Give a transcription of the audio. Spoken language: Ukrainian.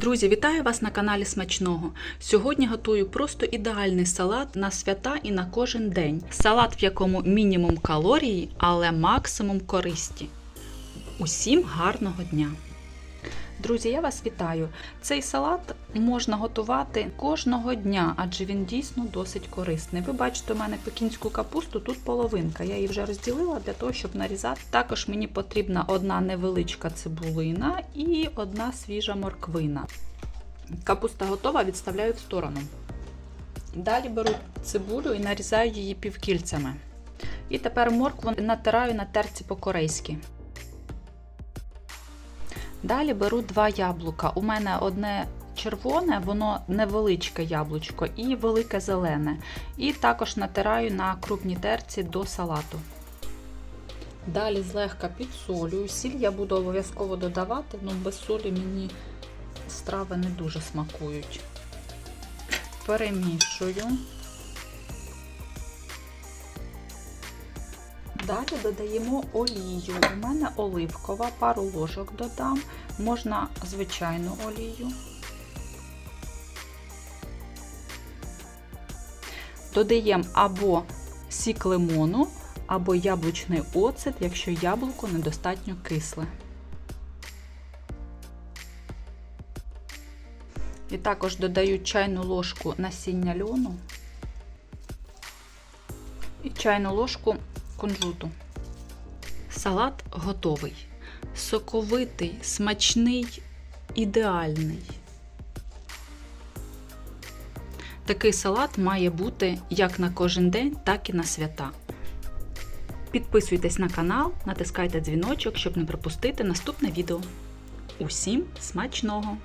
Друзі, вітаю вас на каналі Смачного. Сьогодні готую просто ідеальний салат на свята і на кожен день. Салат, в якому мінімум калорії, але максимум користі. Усім гарного дня! Друзі, я вас вітаю. Цей салат можна готувати кожного дня, адже він дійсно досить корисний. Ви бачите, у мене пекінську капусту, тут половинка. Я її вже розділила для того, щоб нарізати. Також мені потрібна одна невеличка цибулина і одна свіжа морквина. Капуста готова, відставляю в сторону. Далі беру цибулю і нарізаю її півкільцями. І тепер моркву натираю на терці по-корейськи. Далі беру два яблука. У мене одне червоне, воно невеличке яблучко і велике зелене. І також натираю на крупній терці до салату. Далі злегка підсолюю. Сіль я буду обов'язково додавати, але без солі мені страви не дуже смакують. Перемішую. Далі додаємо олію. У мене оливкова, пару ложок додам, можна звичайну олію. Додаємо або сік лимону, або яблучний оцет, якщо яблуко недостатньо кисле. І також додаю чайну ложку насіння льону і чайну ложку кунжуту. Салат готовий. Соковитий, смачний, ідеальний. Такий салат має бути як на кожен день, так і на свята. Підписуйтесь на канал, натискайте дзвіночок, щоб не пропустити наступне відео. Усім смачного!